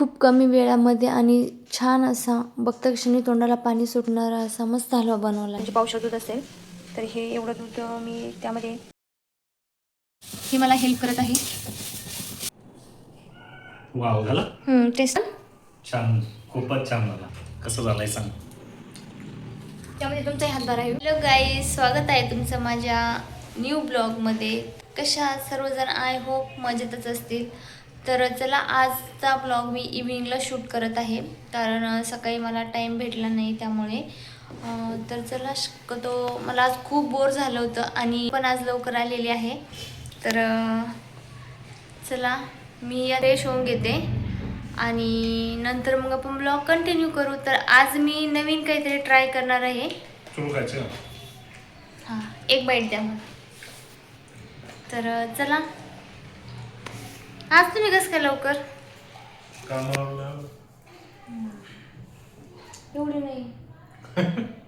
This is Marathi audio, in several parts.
खूप कमी वेळामध्ये आणि छान असा बघता क्षणी तोंडाला पाणी सुटणारा असा मस्त हलवा बनवला. म्हणजे पावशेर दूध असेल तर हे एवढं दूध मी त्यामध्ये हे मला हेल्प करत आहे. वाव झाला? टेस्ट छान खूपच छान झाला. कसं झालंय सांग. त्यामध्ये तुमचाही हातभार आहे. हॅलो गाई स्वागत आहे तुमचं माझ्या न्यू ब्लॉगमध्ये कशा आहात सर्वजण आय होप मजेतच असतील. तर चला आजचा ब्लॉग मी इव्हिनिंगला शूट करत आहे. कारण सकाळी मला टाईम भेटला नाही त्यामुळे. तर चला शक्यतो मला आज खूप बोर झालं होतं आणि पण आज लवकर आलेली आहे. तर चला मी या फ्रेश होऊन घेते. आणि नंतर मग आपण ब्लॉग कंटिन्यू करू. तर आज मी नवीन काहीतरी ट्राय करणार आहे. हां एक बाईट द्या मग तर चला. आज तुम्ही कसं काय लवकर एवढी नाही.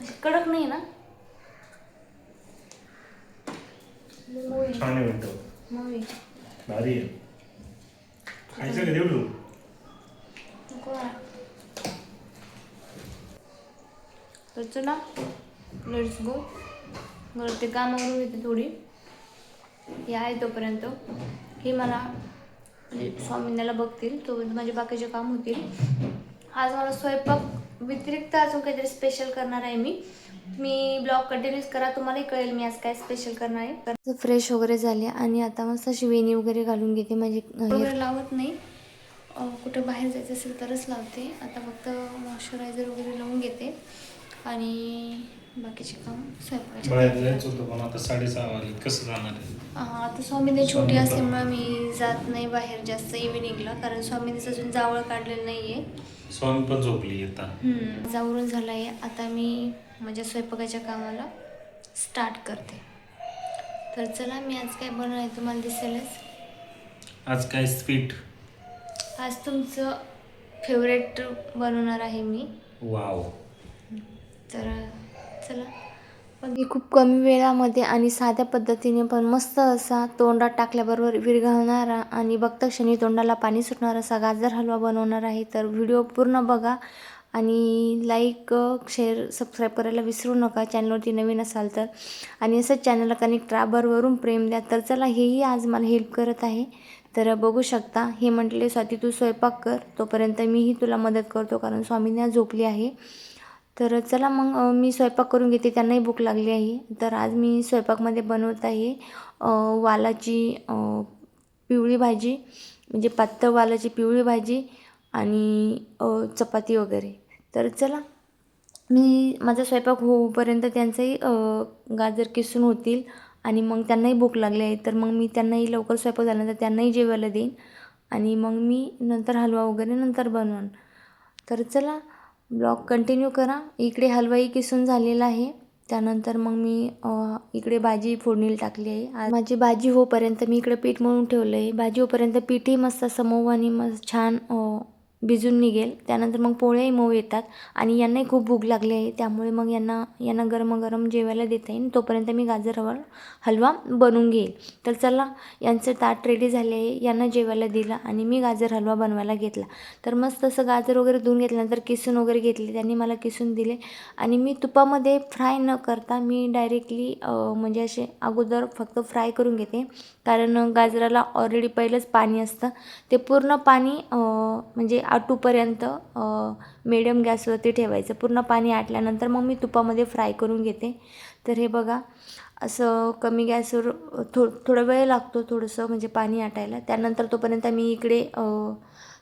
अशी कडक नाही ना आहे. छान आहे म्हणतो मऊ आहे. भारी आहे खायचं का देऊ नको ना. तर चला लेट्स गो बरं ते कामावरून येते थोडी. हे आहे तोपर्यंत. हे मला म्हणजे स्वामींनाला बघतील. तोपर्यंत माझे बाकीचे काम होतील. आज मला स्वयंपाक व्यतिरिक्त अजून काहीतरी स्पेशल करणार आहे मी. मी ब्लॉग कंटिन्यूस करा तुम्हालाही कळेल मी आज काय स्पेशल करणार आहे. फ्रेश वगैरे झाले आणि आता मस्त अशी वेणी वगैरे घालून घेते म्हणजे वगैरे लावत नाही. कुठं बाहेर जायचं असेल तरच लावते. आता फक्त मॉइश्चरायझर वगैरे लावून घेते. आणि बाकीचे काम बाहेर जायचं होतं पण आता साडेसहा वाजले कसं जाणार आहे? आता स्वामीने छोटी असल्यामुळे मी जात नाही बाहेर जास्त इव्हिनिंगला कारण स्वामीनेच अजून जावळ काढलेलं नाही आहे स्वामी पण झोपली येता जावरून झालं आहे आता मी माझ्या स्वयंपाकाच्या कामाला स्टार्ट करते. तर चला मी आज काय बनवणार आहे तुम्हाला दिसेलच आज काय स्वीट? आज तुमचं फेवरेट बनवणार आहे मी. वाव तर चला. पण मी खूप कमी वेळामध्ये आणि साध्या पद्धतीने पण मस्त असा तोंडात टाकल्याबरोबर विरघळणारा आणि बघता क्षणी तोंडाला पाणी सुटणार असा गाजर हलवा बनवणार आहे. तर व्हिडिओ पूर्ण बघा आणि लाईक शेअर सबस्क्राईब करायला विसरू नका. चॅनलवरती नवीन असाल तर. आणि असंच चॅनलला कनेक्ट राबरवरून प्रेम द्या. तर चला हेही आज मला हेल्प करत आहे. तर बघू शकता. हे म्हटले स्वाती तू स्वयंपाक कर. तोपर्यंत मीही तुला मदत करतो. कारण स्वामींना झोपली आहे. तर चला मग मी स्वयंपाक करून घेते. त्यांनाही भूक लागली आहे. तर आज मी स्वयंपाकमध्ये बनवत आहे वालाची पिवळी भाजी म्हणजे पातळ वालाची पिवळी भाजी आणि चपाती वगैरे. तर चला मी माझा स्वयंपाक होऊपर्यंत त्यांचंही गाजर किसून होतील आणि मग त्यांनाही भूक लागली आहे. तर मग मी त्यांनाही लवकर स्वयंपाक झाल्यानंतर त्यांनाही जेवायला देईन आणि मग मी नंतर हलवा वगैरे नंतर बनवून. तर चला ब्लॉग कंटिन्यू करा. इकडे हलवाई किसून झालेला आहे. त्यानंतर मग मी इकडे भाजी फोडणीला टाकली आहे. माझी भाजी होपर्यंत मी इकडे पीठ मळून ठेवलं आहे भाजी होपर्यंत पीठही मस्त समोवानी आणि मस्त छान भिजून निघेल. त्यानंतर मग पोळ्याही मऊ येतात आणि यांनाही खूप भूक लागली आहे. त्यामुळे मग यांना यांना गरम गरम जेवायला देता येईल. तोपर्यंत मी गाजर हलवा हलवा बनवून घेईल. तर चला यांचं ताट रेडी झाले आहे. यांना जेवायला दिलं आणि मी गाजर हलवा बनवायला घेतला. तर मस्त असं गाजर वगैरे धुवून घेतल्यानंतर किसून वगैरे घेतले. त्यांनी मला किसून दिले. आणि मी तुपामध्ये फ्राय न करता मी डायरेक्टली म्हणजे असे अगोदर फक्त फ्राय करून घेते. कारण गाजराला ऑलरेडी पहिलंच पाणी असतं. ते पूर्ण पाणी म्हणजे आटूपर्यंत मिडियम गॅसवरती ठेवायचं. पूर्ण पाणी आटल्यानंतर मग मी तुपामध्ये फ्राय करून घेते. तर हे बघा असं कमी गॅसवर थो थोडा वेळ लागतो थोडंसं म्हणजे पाणी आटायला. त्यानंतर तोपर्यंत मी इकडे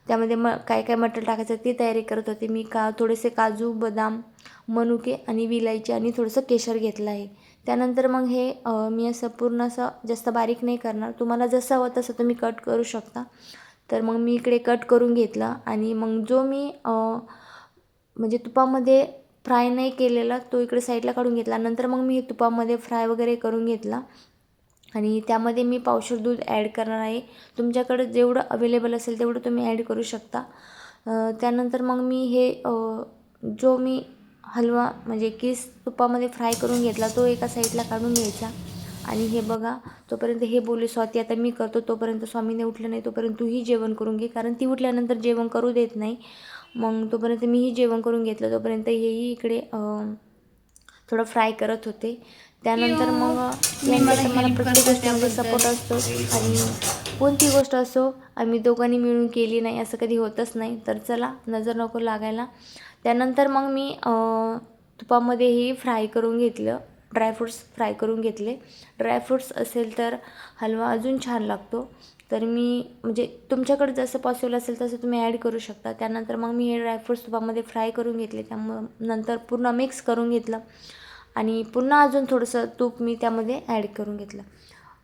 त्यामध्ये म काय काय मटर टाकायचं ती तयारी करत होते. मी का थोडेसे काजू बदाम मनुके आणि विलायची आणि थोडंसं केशर घेतलं आहे. त्यानंतर मग हे मी असं पूर्ण असं जास्त बारीक नाही करणार. तुम्हाला जसं हवं तसं तुम्ही कट करू शकता. तर मग मी इकडे कट करून घेतला आणि मग जो मी म्हणजे तुपामध्ये फ्राय नाही केलेला तो इकडे साईडला काढून घेतला. नंतर मग मी हे तुपामध्ये फ्राय वगैरे करून घेतला. आणि त्यामध्ये मी पावशर दूध ॲड करणार आहे. तुमच्याकडे जेवढं अवेलेबल असेल तेवढं तुम्ही ॲड करू शकता. त्यानंतर मग मी हे जो मी हलवा म्हणजे किस तुपामध्ये फ्राय करून घेतला तो एका साईडला काढून घ्यायचा. आणि हे बघा तोपर्यंत हे बोलले स्वाती आता मी करतो. तोपर्यंत स्वामीने उठलं नाही तोपर्यंत तूही जेवण करून घे कारण ती उठल्यानंतर जेवण करू देत नाही. मग तोपर्यंत मीही जेवण करून घेतलं तोपर्यंत हेही इकडे थोडं फ्राय करत होते. त्यानंतर मग मला प्रत्येक गोष्टीमध्ये सपोर्ट असतो आणि कोणती गोष्ट असो आम्ही दोघांनी मिळून केली नाही असं कधी होतच नाही. तर चला नजर नको लागायला. त्यानंतर मग मी तुपामध्येही फ्राय करून घेतलं. ड्रायफ्रूट्स फ्राय करून घेतले. ड्रायफ्रूट्स असेल तर हलवा अजून छान लागतो. तर मी म्हणजे तुमच्याकडे जसं पॉसिबल असेल तसं तुम्ही ॲड करू शकता. त्यानंतर मग मी हे ड्रायफ्रूट्स तुपामध्ये फ्राय करून घेतले. त्यामुळं नंतर पूर्ण मिक्स करून घेतलं. आणि पुन्हा अजून थोडंसं तूप मी त्यामध्ये ॲड करून घेतलं.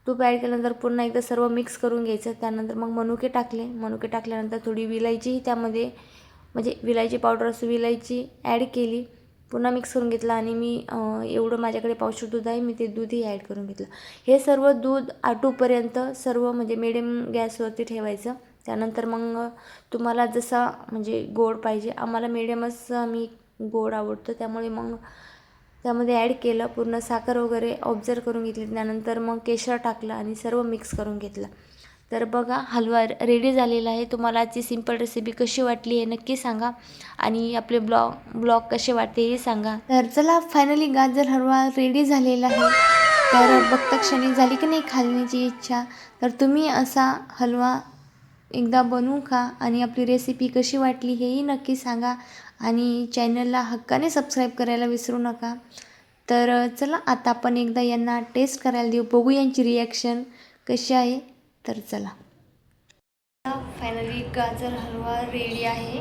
तूप ॲड केल्यानंतर पुन्हा एकदा सर्व मिक्स करून घ्यायचं. त्यानंतर मग मनुके टाकले. मनुके टाकल्यानंतर थोडी विलायचीही त्यामध्ये म्हणजे विलायची पावडर असं विलायची ॲड केली. पुन्हा मिक्स करून घेतला आणि मी एवढं माझ्याकडे पावशर दूध आहे मी ते दूधही ॲड करून घेतलं. हे सर्व दूध आटूपर्यंत सर्व म्हणजे मिडियम गॅसवरती ठेवायचं. त्यानंतर मग तुम्हाला जसा म्हणजे गोड पाहिजे आम्हाला मिडियमच मी गोड आवडतं. त्यामुळे मग त्यामध्ये ॲड केलं पूर्ण साखर वगैरे ऑब्झर्व करून घेतली. त्यानंतर मग केशर टाकलं आणि सर्व मिक्स करून घेतलं. तर बघा हलवा रेडी झालेला आहे. तुम्हाला आजची सिंपल रेसिपी कशी वाटली हे नक्की सांगा. आणि आपले ब्लॉग ब्लॉग कसे वाटते हे सांगा. तर चला फायनली गाजर हलवा रेडी झालेला आहे. तर बघता क्षणी झाली की नाही खाण्याची इच्छा. तर तुम्ही असा हलवा एकदा बनवू का? आणि आपली रेसिपी कशी वाटली हेही नक्की सांगा. आणि चॅनलला हक्काने सबस्क्राईब करायला विसरू नका. तर चला आता आपण एकदा यांना टेस्ट करायला देऊ. बघू यांची रिॲक्शन कशी आहे. तर चला. फायनली गाजर हलवा रेडी आहे.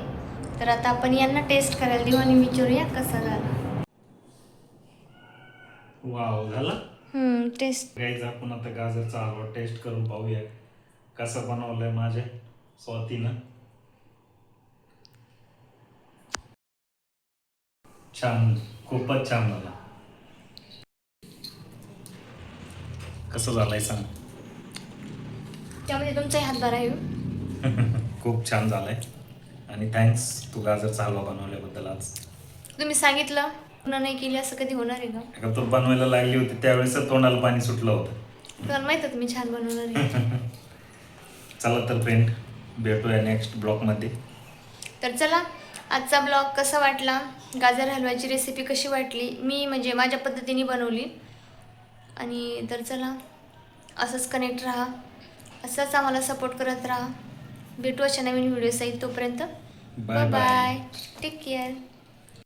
तर आता आपण यांना टेस्ट करायला देऊ आणि विचारूया कसा झाला. वाव झाला? टेस्ट गाईज आपण आता गाजरचा हलवा टेस्ट करून पाहूया. कसं बनवलंय माझ्या स्वातीनं. छान खूपच छान झाला. कसं झालंय सांग. त्यामध्ये तुमचाही हातभार आहे. खूप छान झालंय. आणि थँक्स तू गाजरचा हलवा बनवल्याबद्दल आज. तुम्ही सांगितलं पूर्ण नाही केली असं कधी होणार आहे का? का तू बनवायला लागली होती त्यावेळेस तोंडाला पाणी सुटलं होतं. तुम्हाला माहीत होतं मी छान बनवणार आहे. चला तर फ्रेंड भेटूया नेक्स्ट ब्लॉगमध्ये तर चला आजचा ब्लॉग कसा वाटला? गाजर हलव्याची रेसिपी कशी वाटली? मी म्हणजे माझ्या पद्धतीने बनवली. आणि तर चला असंच कनेक्ट राहा. असंच आम्हाला सपोर्ट करत राहा. भेटू अशा नवीन व्हिडिओ तोपर्यंत. Bye bye take care